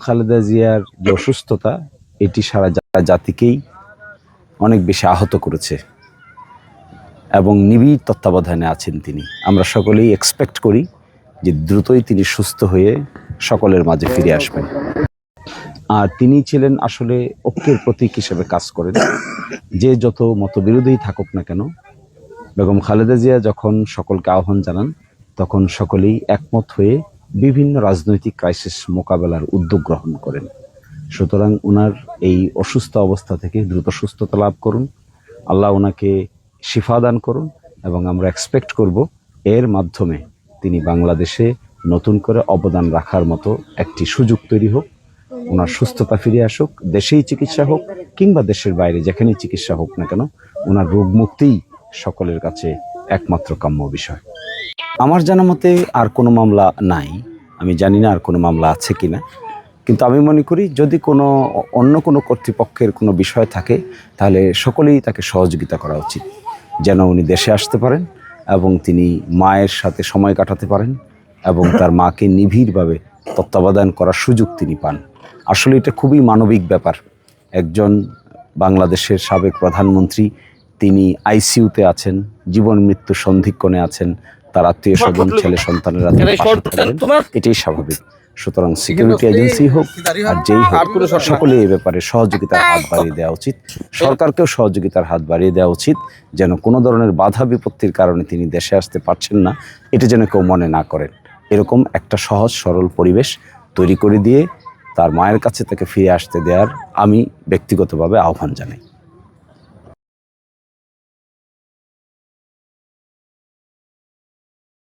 খালেদা জিয়ার যে অসুস্থতা, এটি সারা জা- জাতিকেই অনেক বেশি আহত করেছে এবং নিবিড় তত্ত্বাবধানে আছেন তিনি। আমরা সকলেই এক্সপেক্ট করি যে দ্রুতই তিনি সুস্থ হয়ে সকলের মাঝে ফিরে আসবেন। আর তিনি ছিলেন আসলে ঐক্যের প্রতীক হিসেবে কাজ করেন। যে যত মতবিরোধী থাকুক না কেন, বেগম খালেদা জিয়া যখন সকলকে আহ্বান জানান, তখন সকলেই একমত হয়ে বিভিন্ন রাজনৈতিক ক্রাইসিস মোকাবেলার উদ্যোগ গ্রহণ করেন। সুতরাং ওনার এই অসুস্থ অবস্থা থেকে দ্রুত সুস্থতা লাভ করুন। আল্লাহ ওনাকে শিফা দান করুন এবং আমরা এক্সপেক্ট করব এর মাধ্যমে তিনি বাংলাদেশে নতুন করে অবদান রাখার মতো একটি সুযোগ তৈরি হোক ওনার সুস্থতা ফিরে আসুক, দেশেই চিকিৎসা হোক কিংবা দেশের বাইরে যেখানেই চিকিৎসা হোক না কেন ওনার রোগ মুক্তিই সকলের কাছে একমাত্র কাম্য বিষয়। আমার জানা মতে আর কোনো মামলা নাই। আমি জানি না আর কোনো মামলা আছে কিনা। কিন্তু আমি মনে করি যদি কোনো অন্য কোনো কর্তৃপক্ষের কোনো বিষয় থাকে, তাহলে সকলেই তাকে সহযোগিতা করা উচিত। যেন উনি দেশে আসতে পারেন এবং তিনি মায়ের সাথে সময় কাটাতে পারেন এবং তার মাকে নিবিড়ভাবে তত্ত্বাবধান করার সুযোগ তিনি পান। আসলে এটা খুবই মানবিক ব্যাপার। একজন বাংলাদেশের সাবেক প্রধানমন্ত্রী, তিনি আইসিইউতে আছেন, জীবন মৃত্যু সন্ধিক্ষণে আছেন তার আত্মীয় স্বজন ছেলে সন্তানেরা এটাই স্বাভাবিক। সুতরাং সিকিউরিটি এজেন্সি হোক আর যেই হোক সকলে এই ব্যাপারে সহযোগিতার হাত বাড়িয়ে দেওয়া উচিত। সরকারকেও সহযোগিতার হাত বাড়িয়ে দেওয়া উচিত যেন কোনো ধরনের বাধা বিপত্তির কারণে তিনি দেশে আসতে পারছেন না। এটা যেন কেউ মনে না করেন। এরকম একটা সহজ সরল পরিবেশ তৈরি করে দিয়ে তার মায়ের কাছে তাকে ফিরে আসতে দেওয়ার আমি ব্যক্তিগতভাবে আহ্বান জানাই।